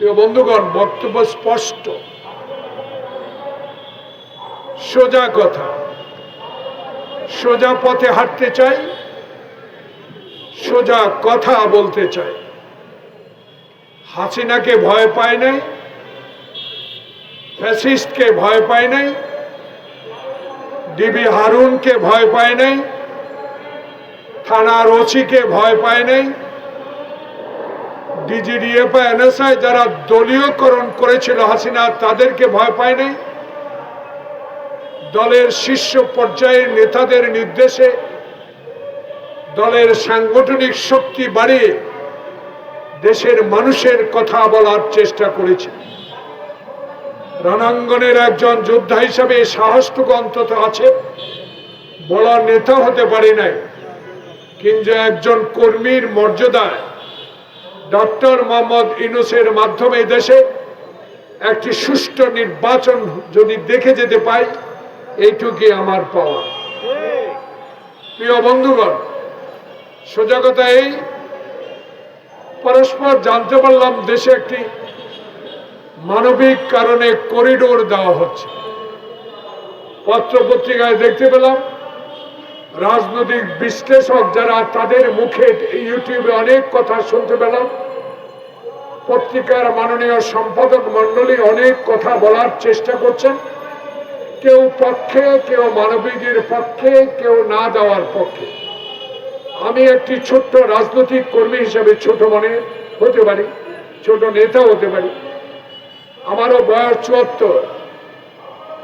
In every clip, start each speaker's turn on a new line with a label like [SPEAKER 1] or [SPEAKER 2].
[SPEAKER 1] প্রিয় বন্ধুগণ, বক্তব্য স্পষ্ট। সোজা কথা। সোজা পথে হাঁটতে চাই, সোজা কথা বলতে চাই। হাসিনাকে ভয় পায় নাই, ফ্যাসিস্টকে ভয় পায় নাই, ডিবি হারুনকে ভয় পায় নাই, থানার ওসিকে ভয় পায় নাই ডিজিডিএফ এনএসআই যারা দলীয়করণ করেছিল হাসিনা, তাদেরকে ভয় পায় নাই। দলের শীর্ষ পর্যায়ের নেতাদের নির্দেশে দলের সাংগঠনিক শক্তি বাড়িয়ে দেশের মানুষের কথা বলার চেষ্টা করেছে। রণাঙ্গনের একজন যোদ্ধা হিসাবে সাহসটুকু অন্তত আছে বড় নেতা হতে পারি নাই। কিন্তু একজন কর্মীর মর্যাদায় ডক্টর মোহাম্মদ ইনুসের মাধ্যমে দেশে একটি সুষ্ঠু নির্বাচন যদি দেখে যেতে পাই, এইটুকুই আমার পাওয়া। প্রিয় বন্ধুগণ, সোজা কথা এই, পরস্পর জানতে পারলাম দেশে একটি মানবিক কারণে করিডোর দেওয়া হচ্ছে। পত্র পত্রিকায় দেখতে পেলাম রাজনৈতিক বিশ্লেষক যারা তাদের মুখে ইউটিউবে অনেক কথা শুনতে পেলাম। পত্রিকার মাননীয় সম্পাদক মন্ডলী অনেক কথা বলার চেষ্টা করছেন। কেউ পক্ষে, কেউ মানবিকের পক্ষে, কেউ না দেওয়ার পক্ষে। আমি একটি ছোট্ট রাজনৈতিক কর্মী হিসেবে ছোট মনে হতে পারি, ছোট নেতা হতে পারি। আমারও বয়স চুয়াত্তর।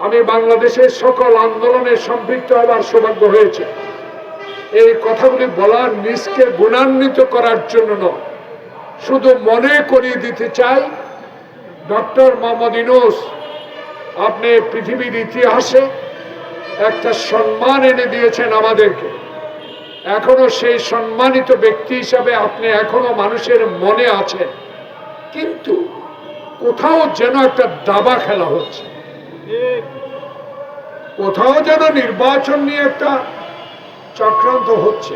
[SPEAKER 1] আমি বাংলাদেশের সকল আন্দোলনে সম্পৃক্ত হবার সৌভাগ্য হয়েছে। এই কথাগুলি বলার নিজকে গুণান্বিত করার জন্য নয়। শুধু মনে করিয়ে দিতে চাই, ডক্টর মোহাম্মদ ইনুস আপনি পৃথিবীর ইতিহাসে একটা সম্মান এনে দিয়েছেন আমাদেরকে। এখনও সেই সম্মানিত ব্যক্তি হিসাবে আপনি এখনও মানুষের মনে আছেন। কিন্তু কোথাও যেন একটা দাবা খেলা হচ্ছে। কোথাও যেন নির্বাচন নিয়ে একটা চক্রান্ত হচ্ছে।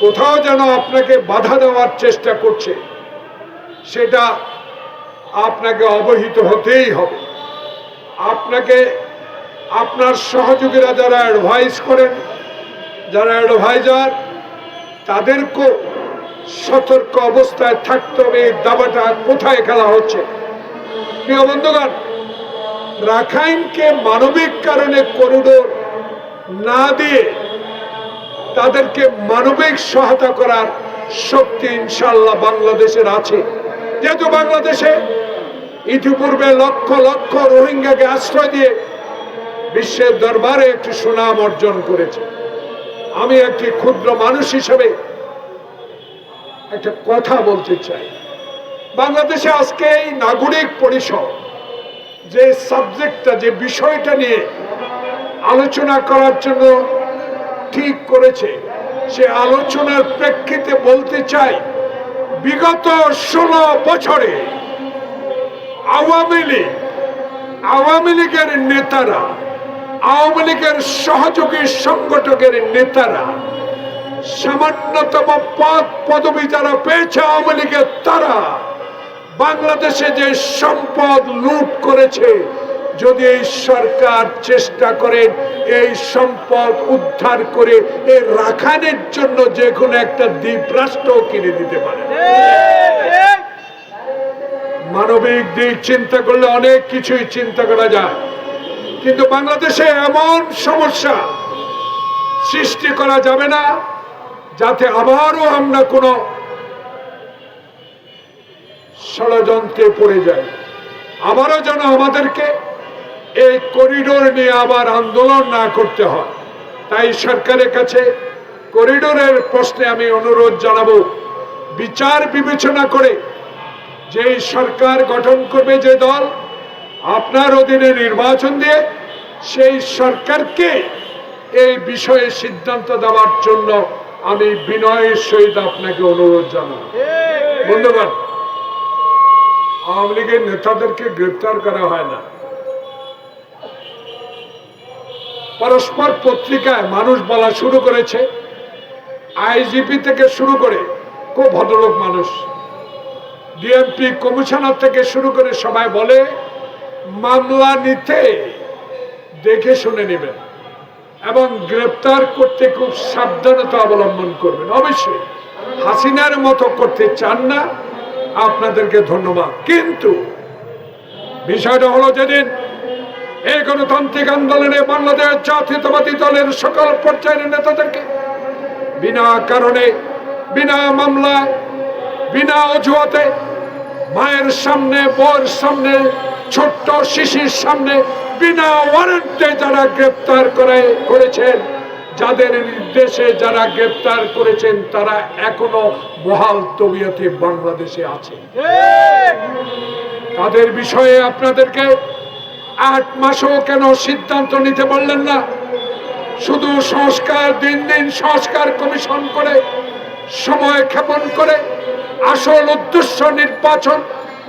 [SPEAKER 1] কোথাও যেন আপনাকে বাধা দেওয়ার চেষ্টা করছে। সেটা আপনাকে অবহিত হতেই হবে। আপনাকে, আপনার সহযোগীরা যারা অ্যাডভাইস করেন, যারা অ্যাডভাইজার তাদেরকেও সতর্ক অবস্থায় থাকতে হবে। এই দাবাটা কোথায় খেলা হচ্ছে? প্রিয় বন্ধুগণ রাখাইনকে মানবিক কারণে করিডোর না দিয়ে তাদেরকে মানবিক সহায়তা করার শক্তি ইনশাল্লাহ বাংলাদেশের আছে। যেহেতু বাংলাদেশে ইতিপূর্বে লক্ষ লক্ষ রোহিঙ্গাকে আশ্রয় দিয়ে বিশ্বের দরবারে একটি সুনাম অর্জন করেছে। আমি একটি ক্ষুদ্র মানুষ হিসেবে একটা কথা বলতে চাই। বাংলাদেশে আজকে এই নাগরিক পরিষদ যে সাবজেক্টটা, যে বিষয়টা নিয়ে আলোচনা করার জন্য ঠিক করেছে, সে আলোচনার প্রেক্ষিতে বলতে চাই, বিগত ষোলো বছরে আওয়ামী লীগ, আওয়ামী লীগের নেতারা, আওয়ামী লীগের সহযোগী সংগঠকের নেতারা সামান্যতম পদ পদবি যারা পেয়েছে আওয়ামী লীগের, তারা বাংলাদেশে যে সম্পদ লুট করেছে, যদি এই সরকার চেষ্টা করেন এই সম্পদ উদ্ধার করে এ রাখানের জন্য যে কোনো একটা দ্বীপ রাষ্ট্র কিনে দিতে পারে। মানবিক দিক চিন্তা করলে অনেক কিছুই চিন্তা করা যায়। কিন্তু বাংলাদেশে এমন সমস্যা সৃষ্টি করা যাবে না, যাতে আবারও আমরা কোনো ষড়যন্ত্রে পড়ে যাই আবারও যেন আমাদেরকে এই করিডোর নিয়ে আবার আন্দোলন না করতে হয়। তাই সরকারের কাছে করিডোরের প্রশ্নে আমি অনুরোধ জানাব বিচার বিবেচনা করে যে সরকার গঠন করবে যে দল আপনার অধীনে নির্বাচন দিয়ে সেই সরকারকে এই বিষয়ে সিদ্ধান্ত দেওয়ার জন্য আমি বিনয়ের সহিত আপনাকে অনুরোধ জানাব। বন্ধুগণ আওয়ামী লীগের নেতাদেরকে গ্রেপ্তার করা হয় না। পরস্পর পত্রিকায় মানুষ বলা শুরু করেছে, আইজিপি থেকে শুরু করে খুব ভদ্রলোক মানুষ। ডিএমপি কমিশনার থেকে শুরু করে সবাই বলে, মামলা নিতে দেখে শুনে নেবেন এবং গ্রেপ্তার করতে খুব সাবধানতা অবলম্বন করবেন। অবশ্যই হাসিনার মতো করতে চান না। আপনাদেরকে ধন্যবাদ। কিন্তু বিষয়টা হলো যেদিন এই গণতান্ত্রিক আন্দোলনে বাংলাদেশ জাতীয়তাবাদী দলের সকল পর্যায়ের নেতাদেরকে বিনা কারণে, বিনা মামলায়, বিনা অজুহাতে মায়ের সামনে, বউয়ের সামনে, ছোট্ট শিশির সামনে বিনা ওয়ারেন্টে যারা গ্রেপ্তার করে, করেছেন যাদের নির্দেশে যারা গ্রেপ্তার করেছেন, তারা এখনও বহাল তবিয়তে বাংলাদেশে আছে। তাদের বিষয়ে আপনাদেরকে আট মাসও কেন সিদ্ধান্ত নিতে পারলেন না? শুধু সংস্কার দিন দিন সংস্কার কমিশন করে, সময় ক্ষেপণ করে, আসল উদ্দেশ্য নির্বাচন,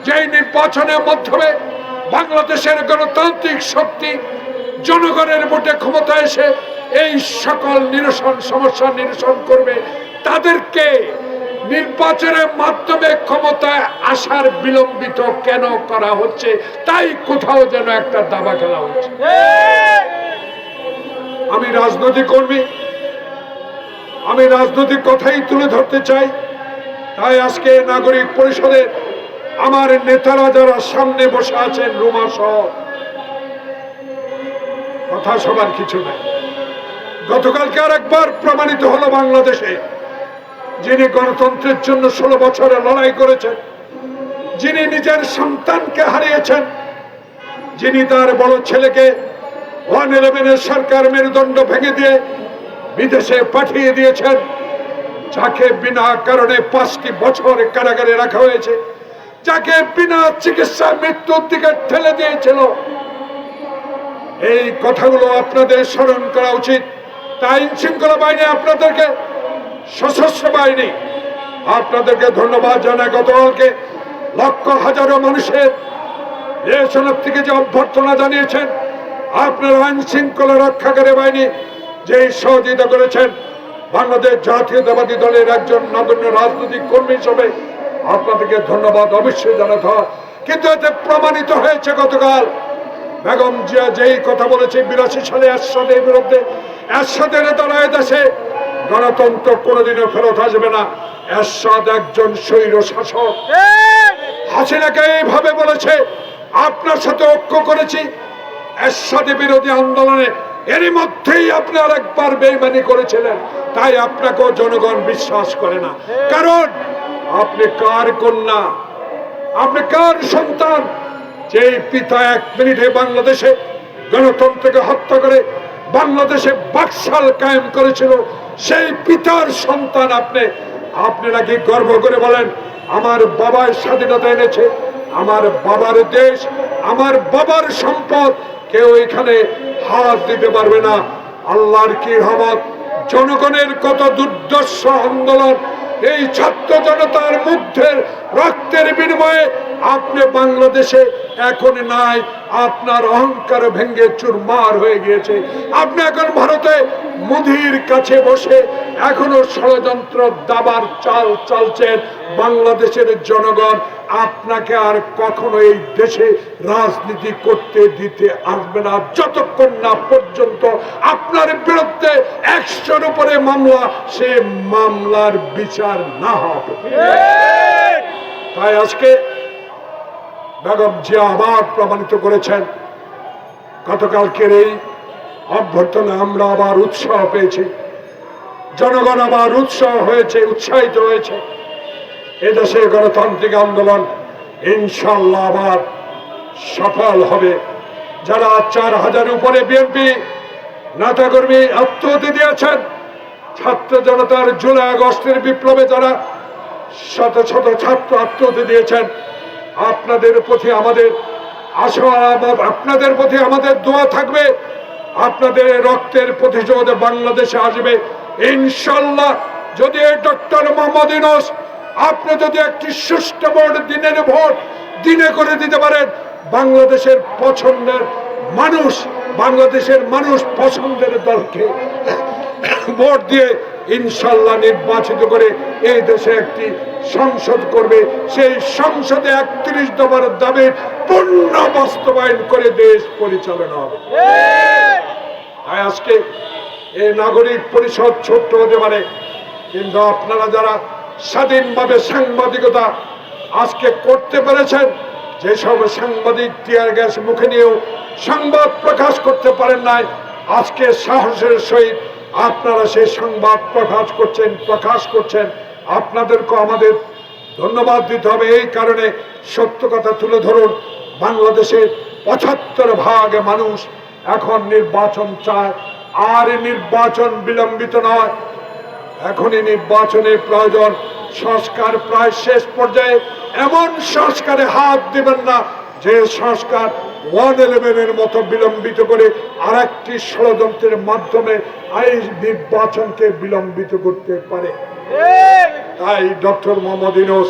[SPEAKER 1] যেই নির্বাচনের মাধ্যমে বাংলাদেশের গণতান্ত্রিক শক্তি জনগণের ভোটে ক্ষমতা এসে এই সকল নিরসন, সমস্যা নিরসন করবে। তাদেরকে নির্বাচনের মাধ্যমে ক্ষমতায় আসার বিলম্বিত কেন করা হচ্ছে? তাই কোথাও যেন একটা দাবা খেলা হচ্ছে। আমি রাজনৈতিক কর্মী। আমি রাজনৈতিক কথাই তুলে ধরতে চাই। তাই আজকে নাগরিক পরিষদের আমার নেতারা যারা সামনে বসে আছেন রুমা সহ, কথা সবার কিছু নাই। গতকালকে আরেকবার প্রমাণিত হলো বাংলাদেশে, যিনি গণতন্ত্রের জন্য ষোলো বছরে লড়াই করেছেন, যিনি নিজের সন্তানকে হারিয়েছেন, যিনি তার বড় ছেলেকে ওয়ান ইলেভেনের সরকার মেরুদণ্ড ভেঙে দিয়ে বিদেশে পাঠিয়ে দিয়েছেন, যাকে বিনা কারণে পাঁচটি বছর কারাগারে রাখা হয়েছে, যাকে বিনা চিকিৎসা মৃত্যুর দিকে ঠেলে দিয়েছিল। এই কথাগুলো আপনাদের স্মরণ করা উচিত। তাই শৃঙ্খলা বাহিনী আপনাদেরকে সশস্ত্র বাহিনী, আপনাদেরকে ধন্যবাদ জানাই গতকালকে লক্ষ হাজারো মানুষের রেশনের থেকে যে অভ্যর্থনা জানিয়েছেন, আপনার আইন শৃঙ্খলা রক্ষাকারী বাহিনী যে সহযোগিতা করেছেন, বাংলাদেশ জাতীয়তাবাদী দলের একজন নগণ্য রাজনৈতিক কর্মী হিসেবে আপনাদেরকে ধন্যবাদ অবশ্যই জানাতে হয়। কিন্তু এতে প্রমাণিত হয়েছে গতকাল বেগম জিয়া যেই কথা বলেছে, বিরাশি সালে এরশাদের বিরুদ্ধে এরশাদের নেতারা দেশে গণতন্ত্র কোনোদিনও ফেরত আসবে না। এরশাদ একজন স্বৈর শাসক। হাসিনাকে এইভাবে বলেছে, আপনার সাথে ঐক্য করেছি। এরশাদে বিরোধী আন্দোলনে এরই মধ্যেই আপনি আরেকবার বেইমানি করেছিলেন। তাই আপনাকেও জনগণ বিশ্বাস করে না। কারণ আপনি কার কন্যা? আপনি কার সন্তান? যেই পিতা এক মিনিটে বাংলাদেশে গণতন্ত্রকে হত্যা করে বাংলাদেশে বাকশাল কায়েম করেছিল, সেই পিতার সন্তান আপনি আপনি নাকি গর্ব করে বলেন, আমার বাবার স্বাধীনতা এনেছে, আমার বাবার দেশ, আমার বাবার সম্পদ, কেউ এখানে হাত দিতে পারবে না। আল্লাহর কি রহমত? জনগণের কত দুর্দর্শ আন্দোলন, এই ছাত্র জনতার মধ্যে রক্তের বিনিময়ে আপনি বাংলাদেশে এখন নাই আপনার অহংকার ভেঙ্গে চুরমার হয়ে গিয়েছে। আপনি এখন ভারতে মুদির কাছে বসে এখনও ষড়যন্ত্র দাবার চাল চালছেন বাংলাদেশের জনগণ। আপনাকে আর কখনো এই দেশে রাজনীতি করতে দিতে আসবে না। যতক্ষণ না পর্যন্ত আপনার বিরুদ্ধে একশোর উপরে মামলা সে মামলার বিচার না হবে। তাই আজকে বেগম জিয়া আবার প্রমাণিত করেছেন, গতকালকের এই অভ্যর্থনা আমরা আবার উৎসাহ পেয়েছি। জনগণ আবার উৎসাহ হয়েছে, উৎসাহিত হয়েছে। এদেশে গণতান্ত্রিক আন্দোলন ইনশাল্লাহ আবার সফল হবে। যারা চার হাজার উপরে বিএনপি নেতাকর্মী আত্মহতি দিয়েছেন, ছাত্র জনতার জুলাই আগস্টের বিপ্লবে যারা শত শত ছাত্র আত্মহতি দিয়েছেন আপনাদের প্রতি আমাদের আশা আপনাদের প্রতি আমাদের দোয়া থাকবে। আপনাদের রক্তের প্রতিশোধ বাংলাদেশে আসবে। ইনশাল্লাহ যদি ডক্টর মোহাম্মদ ইউনূস, আপনি যদি একটি সুষ্ঠু ভোট, দিনের ভোট, দিনে করে দিতে পারেন, বাংলাদেশের পছন্দের মানুষ, বাংলাদেশের মানুষ পছন্দের দলকে ভোট দিয়ে ইনশাল্লাহ নির্বাচিত করে এই দেশে একটি সংসদ করবে। সেই সংসদে একত্রিশ দফার দাবির পূর্ণ বাস্তবায়ন করে দেশ পরিচালনা হবে। তাই আজকে এই নাগরিক পরিষদ ছোট্ট হতে পারে, কিন্তু আপনারা যারা স্বাধীনভাবে সাংবাদিকতা আজকে করতে পেরেছেন, যেসব সাংবাদিক টিয়ার গ্যাস মুখে নিয়েও সংবাদ প্রকাশ করতে পারেন নাই, আজকে সাহসের সহিত আপনারা সেই সংবাদ প্রকাশ করছেন প্রকাশ করছেন। আপনাদেরকে আমাদের ধন্যবাদ দিতে হবে। এই কারণে সত্য কথা তুলে ধরুন, বাংলাদেশের পঁচাত্তর ভাগ মানুষ এখন নির্বাচন চায়। আর নির্বাচন বিলম্বিত নয়। এখনই নির্বাচনের প্রয়োজন। সংস্কার প্রায় শেষ পর্যায়ে। এমন সংস্কারে হাত দিবেন না যে সংস্কার ওয়ান ইলেভেনের মতো বিলম্বিত করে আর একটি ষড়যন্ত্রের মাধ্যমে এই নির্বাচনকে বিলম্বিত করতে পারে। তাই ডক্টর মোহাম্মদ ইনোস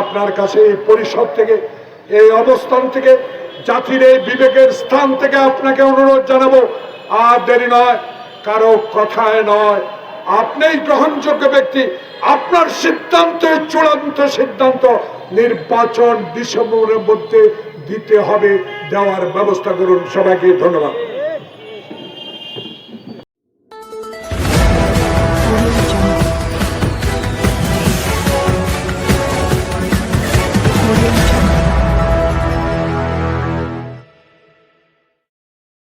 [SPEAKER 1] আপনার কাছে এই পরিষদ থেকে এই অবস্থান থেকে জাতির এই বিবেকের স্থান থেকে আপনাকে অনুরোধ জানাব। আর দেরি নয় কারও কথায় নয়। আপনিই গ্রহণযোগ্য ব্যক্তি আপনার সিদ্ধান্ত চূড়ান্ত সিদ্ধান্ত। নির্বাচন ডিসেম্বরের মধ্যে দিতে হবে দেওয়ার ব্যবস্থা করুন। সবাইকে ধন্যবাদ।